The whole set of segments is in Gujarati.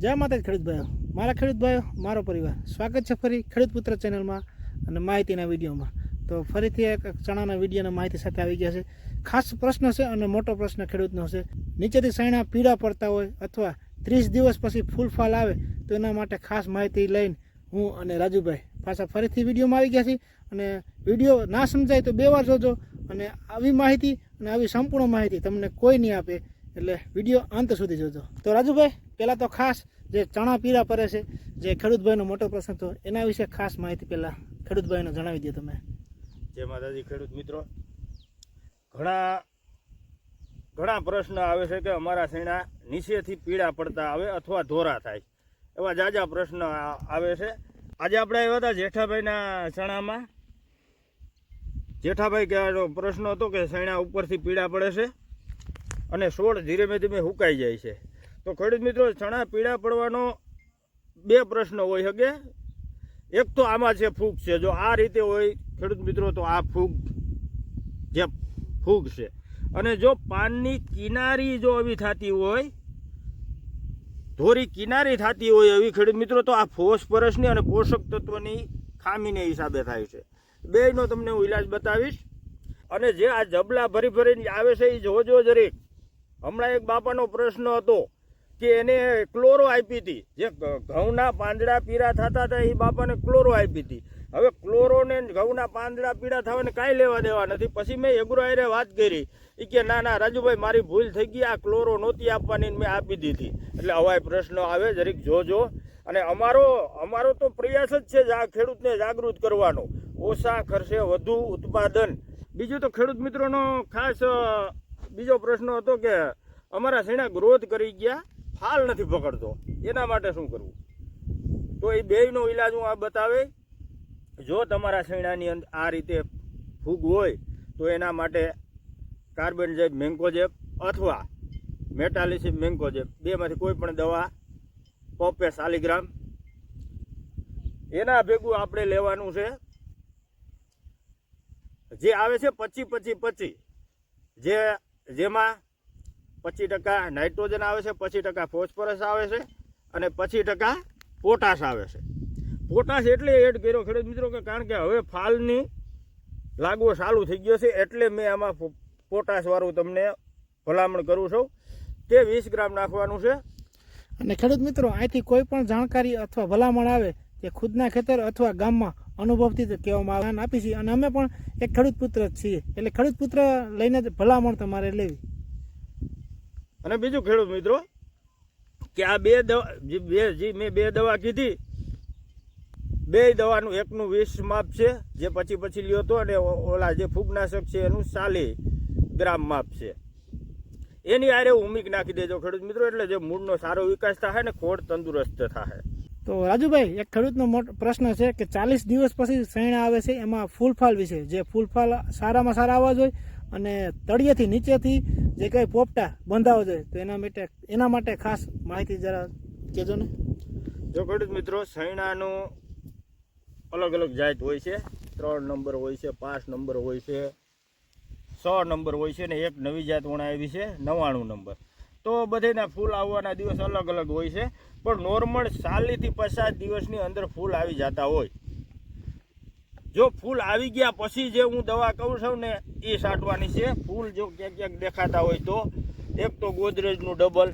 જય માતા ખેડૂત ભાઈઓ. મારા ખેડૂત ભાઈઓ, મારો પરિવાર. સ્વાગત છે ફરી ખેડૂત પુત્ર ચેનલમાં અને માહિતીના વિડીયોમાં. તો ફરીથી એક ચણાના વિડીયોના માહિતી સાથે આવી ગયા છે. ખાસ પ્રશ્ન છે અને મોટો પ્રશ્ન ખેડૂતનો છે. નીચેથી સૈણા પીળા પડતા હોય અથવા ત્રીસ દિવસ પછી ફૂલ ફાલ આવે, તો એના માટે ખાસ માહિતી લઈને હું અને રાજુભાઈ પાછા ફરીથી વિડીયોમાં આવી ગયા છીએ. અને વીડિયો ના સમજાય તો બે વાર જોજો. અને આવી માહિતી અને આવી સંપૂર્ણ માહિતી તમને કોઈ નહીં આપે. એટલે વીડિયો અંત સુધી જોજો. તો રાજુભાઈ, પહેલાં તો ખાસ જે ચણા પીળા પડે છે, જે ખેડૂતભાઈનો મોટો પ્રશ્ન હતો એના વિશે ખાસ માહિતી પહેલાં ખેડૂતભાઈને જણાવી દો તમે. જય માતાજી ખેડૂત મિત્રો, ઘણા ઘણા પ્રશ્ન આવે છે કે અમારા શેણા નીચેથી પીળા પડતા આવે અથવા ધોરા થાય. એવા જાજા પ્રશ્ન આવે છે. આજે આપણે આવ્યા હતા જેઠાભાઈના ચણામાં જેઠાભાઈ કહેવાનો પ્રશ્ન હતો કે શેણા ઉપરથી પીળા પડે છે. અને છોડ ધીમે ધીમે હુકાઈ જાય છે. તો ખેડૂત મિત્રો, ચણા પીળા પડવાનો બે પ્રશ્ન હોય શકે. એક તો આમાં છે ફૂગ છે. જો આ રીતે હોય, ખેડૂત મિત્રો, તો આ ફૂગ જે ફૂગ છે. અને જો પાનની કિનારી જો આવી થતી હોય, ધોરી કિનારી થતી હોય એવી ખેડૂત મિત્રો, તો આ ફોસ્ફરસની અને પોષક તત્વની ખામીને હિસાબે થાય છે. બેયનો તમને હું ઈલાજ બતાવીશ. અને જે આ જબલા ભરી ભરીને આવે છે એ જોજો જરીક. હમણાં એક બાપાનો પ્રશ્ન હતો કે એને ક્લોરો આપી હતી. જે ઘઉંના પાંદડા પીળા થતા હતા એ બાપાને ક્લોરો આપી હતી. હવે ક્લોરોને ઘઉંના પાંદડા પીળા થવાને કાંઈ લેવા દેવા નથી. પછી મેં એગ્રો વાત કરી. એ કે, ના ના, રાજુભાઈ, મારી ભૂલ થઈ ગઈ. આ ક્લોરો નહોતી આપવાની મેં આપી દીધી. એટલે હવાય પ્રશ્ન આવે, જરીક જોજો. અને અમારો અમારો તો પ્રયાસ જ છે ખેડૂતને જાગૃત કરવાનો. ઓછા ખર્ચે વધુ ઉત્પાદન. બીજું તો ખેડૂત મિત્રોનો ખાસ બીજો પ્રશ્ન હતો કે અમારા શેણા ગ્રોથ કરી ગયા, ફાલ નથી પકડતો. એના માટે શું કરવું? તો એ બેયનો ઈલાજ હું આ બતાવે. જો તમારા શેણાની અંદર આ રીતે ફૂગ હોય, તો એના માટે કાર્બન જેબ મેન્કોજેબ અથવા મેટાલિસિમ મેન્કોજેબ બેમાંથી કોઈ પણ દવા પોપે સાલીગ્રામ. એના ભેગું આપણે લેવાનું છે. જે આવે છે પચી પચી પચી, જે જેમાં પચીસ ટકા નાઇટ્રોજન આવે છે, પચીસ ટકા ફોસ્ફરસ આવે છે અને પચીસ ટકા પોટાશ આવે છે. પોટાશ એટલે એડ કર્યો ખેડૂત મિત્રો કે કારણ કે હવે ફાલની લાગવો ચાલુ થઈ ગયો છે એટલે મેં આમાં પોટાશવાળું તમને ભલામણ કરું છું તે વીસ ગ્રામ નાખવાનું છે. અને ખેડૂત મિત્રો અહીંથી કોઈ પણ જાણકારી અથવા ભલામણ આવે કે ખુદના ખેતર અથવા ગામમાં અનુભવથી કહેવામાં આવે. આપી છીએ અને અમે પણ એક ખેડૂત પુત્ર જ છીએ. એટલે ખેડૂત પુત્ર લઈને જ ભલામણ તમારે લેવી. અને બીજું ખેડૂત મિત્રો, કે આ બે દવા બે, જે મેં બે દવા કીધી, બે દવાનું એકનું વીસ માપ છે, જે પછી પછી લ્યો તો અને ઓલા જે ફૂગનાશક છે એનું ચાલી ગ્રામ માપ છે. એની આરે ઉમીક નાખી દેજો ખેડૂત મિત્રો, એટલે જે મૂળનો સારો વિકાસ થાય ને ખોડ તંદુરસ્ત થાય. તો રાજુભાઈ, એક ખેડૂતનો મોટો પ્રશ્ન છે કે ચાલીસ દિવસ પછી શેણા આવે છે, એમાં ફૂલફાલ વિશે. જે ફૂલફાલ સારામાં સારા આવવા જોઈએ અને તળિયેથી નીચેથી જે કંઈ પોપટા બંધાવવા જોઈએ, તો એના માટે એના માટે ખાસ માહિતી જરા કહેજો ને. જો ખેડૂત મિત્રો, શૈણાનું અલગ અલગ જાત હોય છે. ત્રણ નંબર હોય છે, પાંચ નંબર હોય છે સો નંબર હોય છે ને એક નવી જાત વણાવી છે, નવ્વાણું નંબર. તો બધેના ફૂલ આવવાના દિવસ અલગ અલગ હોય છે. પણ નોર્મલ ચાલીસથી પચાસ દિવસની અંદર ફૂલ આવી જતા હોય. જો ફૂલ આવી ગયા પછી જે હું દવા કહું છું ને, એ સાટવાની છે. ફૂલ જો ક્યાંક ક્યાંક દેખાતા હોય તો. એક તો ગોદરેજનું ડબલ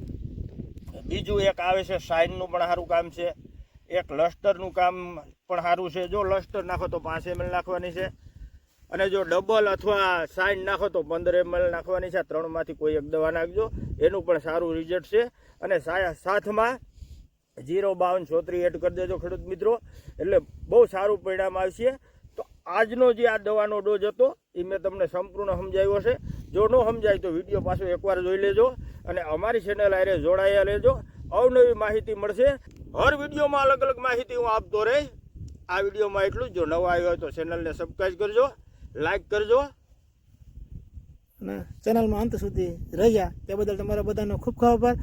બીજું એક આવે છે શાઇનનું પણ સારું કામ છે. એક લસ્ટરનું કામ પણ સારું છે. જો લસ્ટર નાખો તો પાંચ એમએલ નાખવાની છે. અને જો ડબલ અથવા સાઇન નાખો તો પંદર એમએલ નાખવાની છે. ત્રણમાંથી કોઈ એક દવા નાખજો. એનું પણ સારું રિઝલ્ટ છે. અને સાથમાં જીરો બાવન છોતરી એડ કરી દેજો ખેડૂત મિત્રો. એટલે બહુ સારું પરિણામ આવશે. તો આજનો જે આ દવાનો ડોઝ હતો એ મેં તમને સંપૂર્ણ સમજાવ્યો છે. જો ન સમજાય તો વીડિયો પાછો એકવાર જોઈ લેજો. અને અમારી ચેનલ આરે જોડાયા લેજો અવનવી માહિતી મળશે. હર વિડીયોમાં અલગ અલગ માહિતી હું આપતો રહીશ. આ વિડીયોમાં એટલું જો. નવા આવ્યો હોય તો ચેનલને સબસ્ક્રાઈબ કરજો. લાઈક કરજો. અને ચેનલમાં અંત સુધી રહ્યા. તે બદલ તમારા બધાનો ખૂબ ખૂબ આભાર.